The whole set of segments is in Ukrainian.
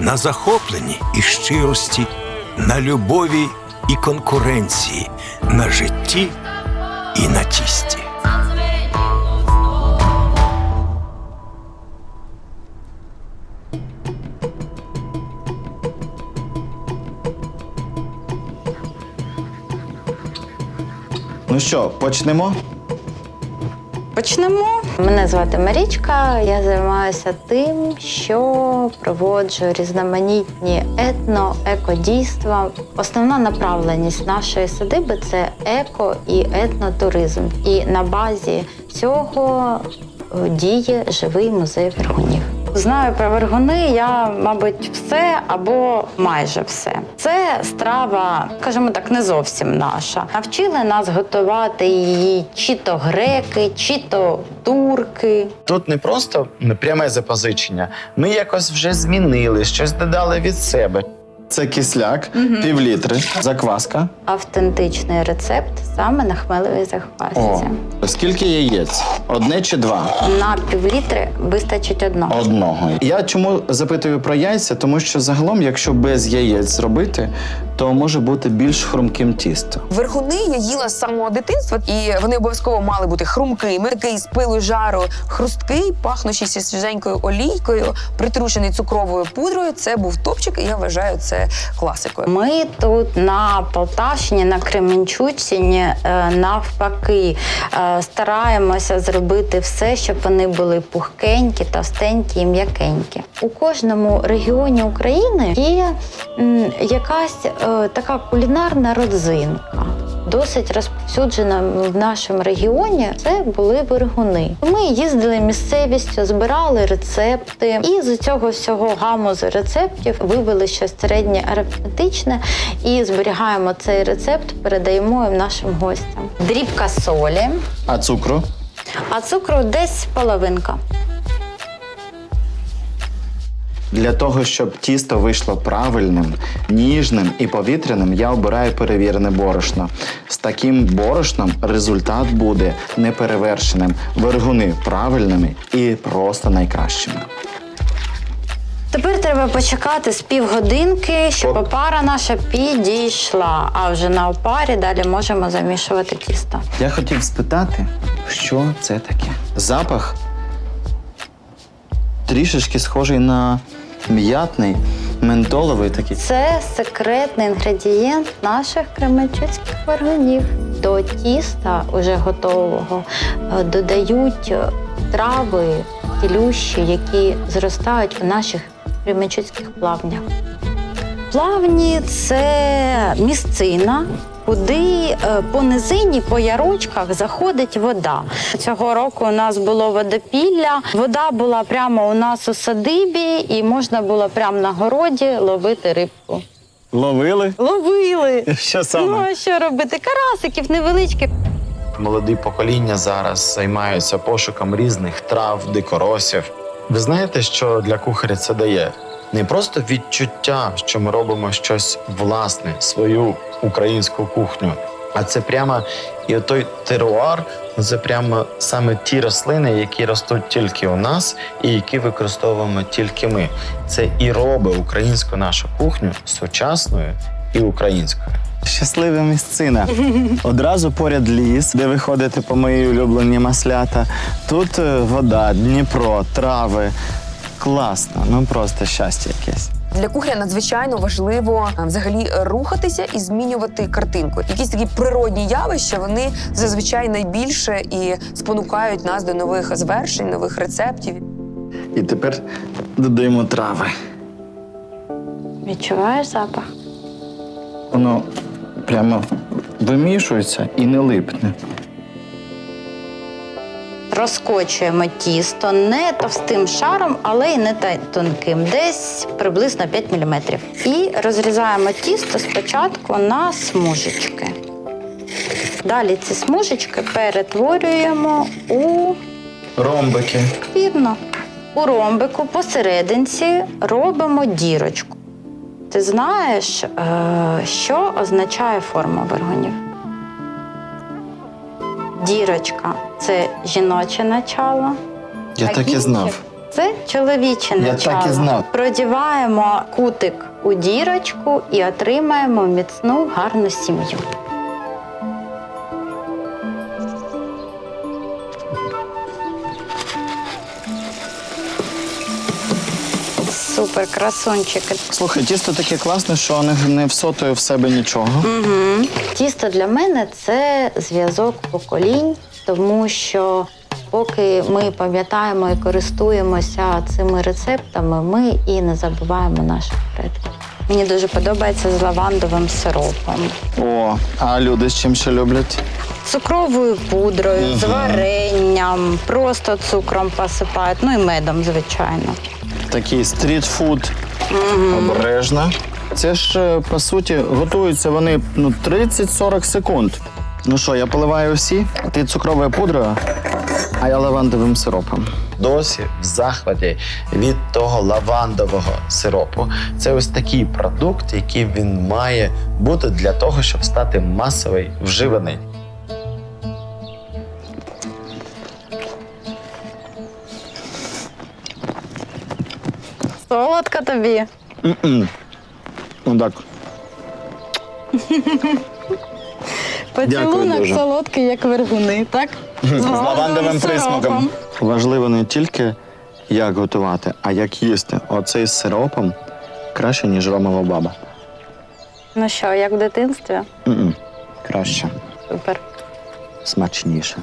на захопленні і щирості, на любові і конкуренції, на житті і на тісті. Ну що, почнемо? Почнемо. Мене звати Марічка. Я займаюся тим, що проводжу різноманітні етно-екодійства. Основна направленість нашої садиби це еко і етнотуризм. І на базі цього е, діє живий музей вергунів. Знаю про вергуни я, мабуть, все або майже все. Це страва, скажімо так, не зовсім наша. Навчили нас готувати її чи то греки, чи то турки. Тут не просто пряме запозичення. Ми якось вже змінили, щось додали від себе. Це кисляк, півлітри, закваска. Автентичний рецепт саме на хмелевій заквасці. О, скільки яєць? Одне чи два? На півлітри вистачить одного. Одного. Я чому запитую про яйця? Тому що загалом, якщо без яєць зробити, то може бути більш хрумким тісто. Вергуни я їла з самого дитинства, і вони обов'язково мали бути хрумкими. Такий з пилу жару хрусткий, пахнучий свіженькою олійкою, притрушений цукровою пудрою. Це був топчик, і я вважаю це класикою. Ми тут на Полтавщині, на Кременчуцьчині, е, навпаки, е, стараємося зробити все, щоб вони були пухкенькі, товстенькі і м'якенькі. У кожному регіоні України є якась е, така кулінарна родзинка. Досить розповсюджена в нашому регіоні це були виргуни. Ми їздили місцевістю, збирали рецепти, і з цього всього гамузу рецептів вивели щось середнє арифметичне і зберігаємо цей рецепт, передаємо їм нашим гостям. Дрібка солі, А цукру? а цукру десь половинка. Для того, щоб тісто вийшло правильним, ніжним і повітряним, я обираю перевірене борошно. З таким борошном результат буде неперевершеним. Вергуни правильними і просто найкращими. Тепер треба почекати з півгодинки, щоб От. опара наша підійшла. А вже на опарі далі можемо замішувати тісто. Я хотів спитати, що це таке? Запах трішечки схожий на м'ятний, ментоловий такий. Це секретний інгредієнт наших кременчуцьких варганів. До тіста уже готового е, додають е, трави, тілющі, які зростають у наших кременчуцьких плавнях. Плавні це місцина, куди е, по низині, по ярочках заходить вода. Цього року у нас було водопілля. Вода була прямо у нас у садибі, і можна було прямо на городі ловити рибку. Ловили? Ловили! Що Ну а що робити? Карасиків невеличких. Молоді покоління зараз займаються пошуком різних трав, дикоросів. Ви знаєте, що для кухаря це дає? Не просто відчуття, що ми робимо щось власне, свою українську кухню, а це прямо і той теруар, це прямо саме ті рослини, які ростуть тільки у нас і які використовуємо тільки ми. Це і робить українську нашу кухню сучасною і українською. Щаслива місцина. Одразу поряд ліс, де ви ходите по мої улюблені маслята. Тут е, вода, Дніпро, трави. Класно, ну просто щастя якесь. Для кухаря надзвичайно важливо е, взагалі рухатися і змінювати картинку. Якісь такі природні явища вони зазвичай найбільше і спонукають нас до нових звершень, нових рецептів. І тепер додаємо трави. Відчуваєш запах? Воно прямо вимішується і не липне. Розкочуємо тісто не товстим шаром, але й не тонким, десь приблизно 5 мм. І розрізаємо тісто спочатку на смужечки. Далі ці смужечки перетворюємо у Ромбики. Вірно. У ромбику посерединці робимо дірочку. Ти знаєш, е, що означає форма вергунів? Дірочка це жіноче начало. Я а так і знав. Це чоловіче Я начало. так і знав. Продіваємо кутик у дірочку і отримаємо міцну гарну сім'ю. Супер, красунчики. Слухай, тісто таке класне, що не, не всотує в себе нічого. Угу. Тісто для мене це зв'язок поколінь, тому що поки ми пам'ятаємо і користуємося цими рецептами, ми і не забуваємо наших предків. Мені дуже подобається з лавандовим сиропом, О, а люди з чим ще люблять? цукровою пудрою, з варенням, просто цукром посипають, ну і медом, звичайно. Такий стрітфуд. Обережно. Це ж, е, по суті, готуються вони ну, 30-40 секунд. Ну що, я поливаю всі, ти цукровою пудрою, а я лавандовим сиропом. Досі в захваті від того лавандового сиропу. Це ось такий продукт, який він має бути для того, щоб стати масовий вживаний. Солодко тобі. Ну так. Поцілунок дуже. солодкий, як вергуни, так? З лавандовим присмаком. сиропом. Важливо не тільки як готувати, а як їсти. Оцей з сиропом краще, ніж ромова баба. Ну що, як в дитинстві? М-м. Краще, Супер. смачніше.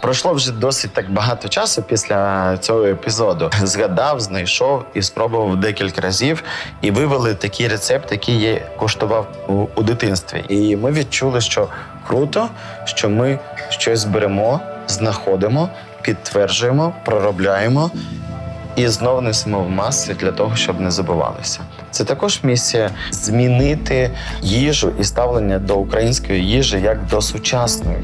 Пройшло вже досить так багато часу після цього епізоду. Згадав, знайшов і спробував декілька разів. І вивели такий рецепт, який я куштував у, у дитинстві. І ми відчули, що круто, що ми щось беремо, знаходимо, підтверджуємо, проробляємо і знову несемо в маси для того, щоб не забувалося. Це також місія змінити їжу і ставлення до української їжі як до сучасної.